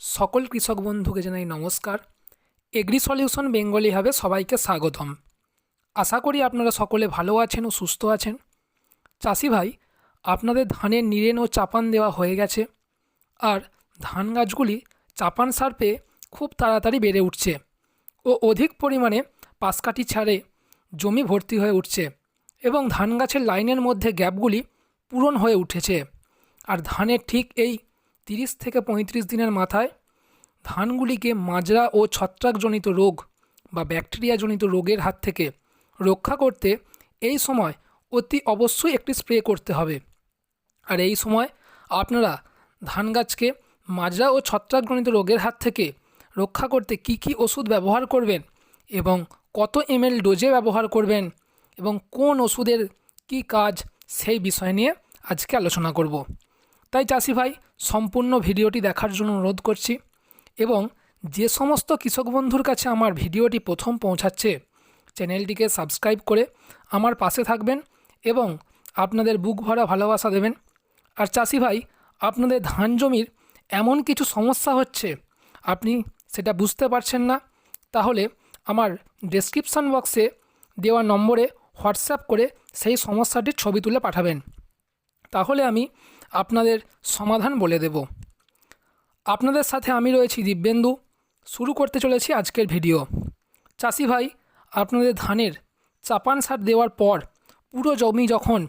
সকল কৃষক বন্ধুকে জানাই নমস্কার। এগ্রি সলিউশন বেঙ্গলি হবে সবাইকে স্বাগতম। আশা করি আপনারা সকলে ভালো আছেন ও সুস্থ আছেন। চাষি ভাই, আপনাদের ধানের নিরেন ও চাপান দেওয়া হয়ে গেছে। আর ধান গাছগুলি চাপান সার পেয়ে খুব তাড়াতাড়ি বেড়ে উঠছে ও অধিক পরিমাণে পাশকাঠি ছাড়ে জমি ভর্তি হয়ে উঠছে এবং ধান গাছের লাইনের মধ্যে গ্যাপগুলি পূরণ হয়ে উঠেছে। আর ধানের ঠিক এই তিরিশ থেকে পঁয়ত্রিশ দিনের মাথায় ধানগুলিকে মাজরা ও ছত্রাকজনিত রোগ বা ব্যাকটেরিয়াজনিত রোগের হাত থেকে রক্ষা করতে এই সময় অতি অবশ্যই একটি স্প্রে করতে হবে। আর এই সময় আপনারা ধান গাছকে মাজরা ও ছত্রাকজনিত রোগের হাত থেকে রক্ষা করতে কি কি ওষুধ ব্যবহার করবেন এবং কত এমএল ডোজে ব্যবহার করবেন এবং কোন ওষুধের কি কাজ সেই বিষয় নিয়ে আজকে আলোচনা করব। তাই চাষি ভাই সম্পূর্ণ ভিডিওটি দেখার জন্য অনুরোধ করছি এবং যে সমস্ত কৃষক বন্ধুর কাছে আমার ভিডিওটি প্রথম পৌঁছাচ্ছে, চ্যানেলটিকে সাবস্ক্রাইব করে আমার পাশে থাকবেন এবং আপনাদের বুক ভরা ভালোবাসা দেবেন। আর চাষি ভাই, আপনাদের ধান জমির এমন কিছু সমস্যা হচ্ছে, আপনি সেটা বুঝতে পারছেন না, তাহলে আমার ডেসক্রিপশান বক্সে দেওয়া নম্বরে হোয়াটসঅ্যাপ করে সেই সমস্যাটির ছবি তুলে পাঠাবেন। তাহলে আমি আপনাদের সমাধান বলে দেব। আপনাদের সাথে আমি রয়েছি দিব্যেন্দু। শুরু করতে চলেছি আজকের ভিডিও। চাষি ভাই, আপনাদের ধানের চাপান সার দেওয়ার পর পুরো জমি যখন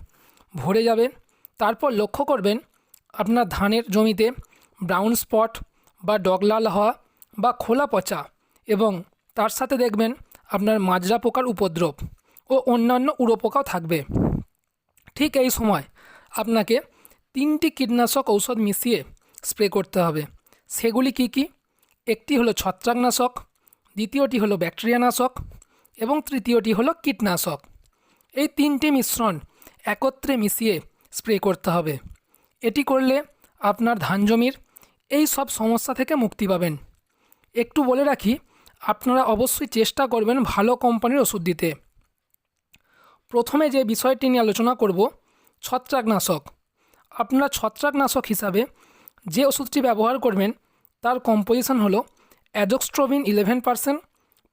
ভরে যাবে, তারপর লক্ষ্য করবেন আপনার ধানের জমিতে ব্রাউন স্পট বা ডগলাল হওয়া বা খোলা পচা এবং তার সাথে দেখবেন আপনার মাজরা পোকার উপদ্রব ও অন্যান্য উড়োপোকাও থাকবে। ঠিক এই সময় আপনাকে তিনটি কীটনাশক ঔষধ মিশিয়ে স্প্রে করতে হবে। সেগুলি কি কি? একটি হলো ছত্রাকনাশক, দ্বিতীয়টি হলো ব্যাকটেরিয়ানাশক এবং তৃতীয়টি হলো কীটনাশক। এই তিনটি মিশ্রণ একত্রে মিশিয়ে স্প্রে করতে হবে। এটি করলে আপনার ধান জমির এই সব সমস্যা থেকে মুক্তি পাবেন। একটু বলে রাখি, আপনারা অবশ্যই চেষ্টা করবেন ভালো কোম্পানির ওষুধ দিতে। প্রথমে যে বিষয়টি নিয়ে আলোচনা করব ছত্রাকনাশক। আপনারা ছত্রাকনাশক হিসাবে যে ওষুধটি ব্যবহার করবেন, তার কম্পোজিশন হলো azoxystrobin eleven percent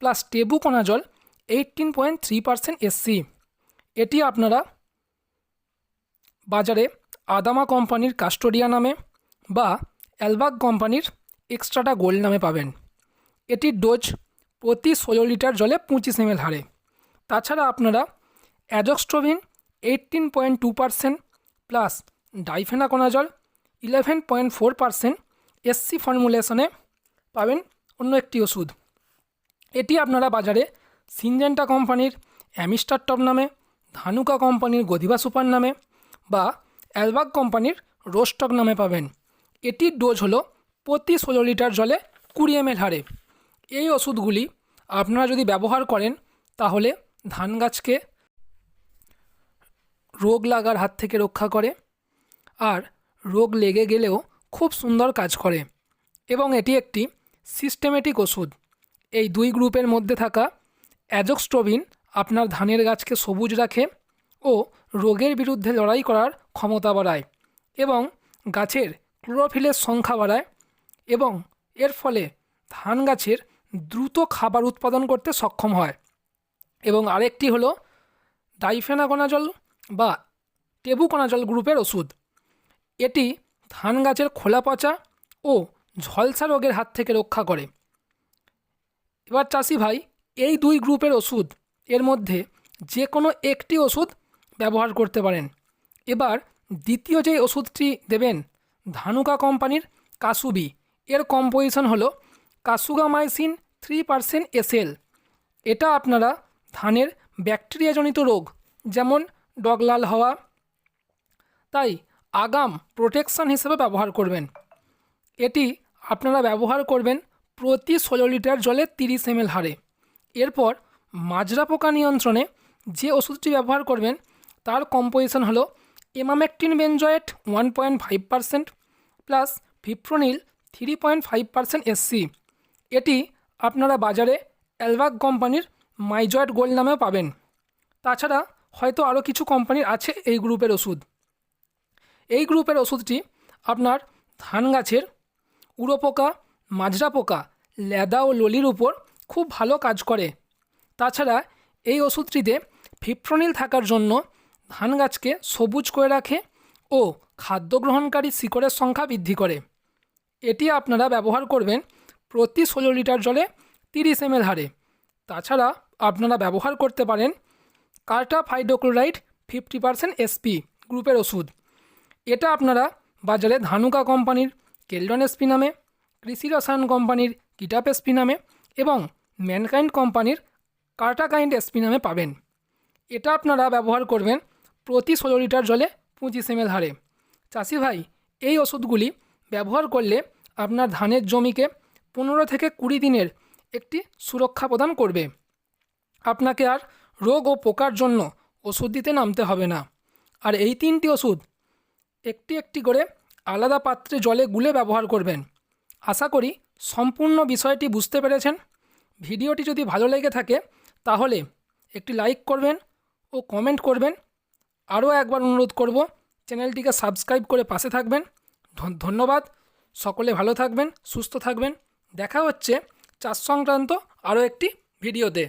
plus tebuconazole eighteen point three percent SC এটি আপনারা বাজারে আদামা কোম্পানির কাস্টোডিয়া নামে বা অ্যালবাগ কোম্পানির এক্সট্রাটা গোল্ড নামে পাবেন। এটির ডোজ প্রতি ষোলো লিটার জলে পঁচিশ এমএল হারে। তাছাড়া আপনারা azoxystrobin eighteen point two percent plus difenoconazole eleven point four percent SC ফর্মুলেশনে পাবেন অন্য একটি ওষুধ। এটি আপনারা বাজারে সিনজেন্টা কোম্পানির অ্যামিস্টার টপ নামে ধানুকা কোম্পানির গদিবা সুপার নামে বা অ্যালবাগ কোম্পানির রোস্টক নামে পাবেন। এটির ডোজ হলো প্রতি ষোলো লিটার জলে কুড়ি এমএল হারে। এই ওষুধগুলি আপনারা যদি ব্যবহার করেন, তাহলে ধান গাছকে রোগ লাগার হাত থেকে রক্ষা করে আর রোগ লেগে গেলেও খুব সুন্দর কাজ করে এবং এটি একটি সিস্টেমেটিক ওষুধ। এই দুই গ্রুপের মধ্যে থাকা অ্যাজক্সট্রোবিন আপনার ধানের গাছকে সবুজ রাখে ও রোগের বিরুদ্ধে লড়াই করার ক্ষমতা বাড়ায় এবং গাছের ক্লোরোফিলের সংখ্যা বাড়ায় এবং এর ফলে ধান গাছের দ্রুত খাবার উৎপাদন করতে সক্ষম হয়। এবং আরেকটি হলো ডাইফেনাগোনাজল বা টেবুকোনাজল গ্রুপের ওষুধ। এটি ধান গাছের খোলা পচা ও ঝলসা রোগের হাত থেকে রক্ষা করে। এবার চাষি ভাই, এই দুই গ্রুপের ওষুধ, এর মধ্যে যে কোনো একটি ওষুধ ব্যবহার করতে পারেন। এবার দ্বিতীয় যে ওষুধটি দেবেন, ধানুকা কোম্পানির কাসুবি। এর কম্পোজিশন হলো কাসুগামাইসিন থ্রি পারসেন্ট এসএল। এটা আপনারা ধানের ব্যাকটেরিয়াজনিত রোগ, যেমন ডগলাল হওয়া। তাই আগাম প্রোটেকশন হিসেবে ব্যবহার করবেন। এটি আপনারা ব্যবহার করবেন প্রতি ষোলো লিটার জলে তিরিশ এমএল হারে। এরপর মাজরা পোকা নিয়ন্ত্রণে যে ওষুধটি ব্যবহার করবেন, তার কম্পোজিশন হলো emamectin benzoate one point five percent plus fipronil three point five percent SC. এটি আপনারা বাজারে অ্যালবাগ কোম্পানির মাইজয়েট গোল্ড নামেও পাবেন। তাছাড়া হয়তো আরও কিছু কোম্পানির আছে এই গ্রুপের ওষুধ। এই গ্রুপের ওষুধটি আপনার ধান গাছের উড়ো পোকা মাজরা পোকা ল্যাদা ও ললির উপর খুব ভালো কাজ করে। তাছাড়া এই ওষুধটিতে ফিপ্রনিল থাকার জন্য ধান গাছকে সবুজ করে রাখে ও খাদ্য গ্রহণকারী শিকড়ের সংখ্যা বৃদ্ধি করে। এটি আপনারা ব্যবহার করবেন প্রতি ষোলো লিটার জলে তিরিশ এম হারে। তাছাড়া আপনারা ব্যবহার করতে পারেন কার্টা ফাইডোক্লোরাইড ফিফটি পার্সেন্ট এসপি গ্রুপের ওষুধ। এটা আপনারা বাজারে ধানুকা কোম্পানির কেলডন এসপি নামে কৃষি রসায়ন কোম্পানির কিটাপ এসপি নামে এবং ম্যানকাইন্ড কোম্পানির কার্টাকাইন্ড এসপি নামে পাবেন। এটা আপনারা ব্যবহার করবেন প্রতি ষোলো লিটার জলে পঁচিশ এম হারে। চাষি ভাই, এই ওষুধগুলি ব্যবহার করলে আপনার ধানের জমিকে পনেরো থেকে কুড়ি দিনের একটি সুরক্ষা প্রদান করবে। আপনাকে আর রোগ ও পোকার জন্য ওষুধ দিতে নামতে হবে না। আর এই তিনটি ওষুধ একটি একটি করে আলাদা পাত্রে জলে গুলে ব্যবহার করবেন। আশা করি সম্পূর্ণ বিষয়টি বুঝতে পেরেছেন। ভিডিওটি যদি ভালো লেগে থাকে, তাহলে একটি লাইক করবেন ও কমেন্ট করবেন। আরও একবার অনুরোধ করব, চ্যানেলটিকে সাবস্ক্রাইব করে পাশে থাকবেন। ধন্যবাদ। সকলে ভালো থাকবেন, সুস্থ থাকবেন। দেখা হচ্ছে চাষ সংক্রান্ত আরও একটি ভিডিওতে।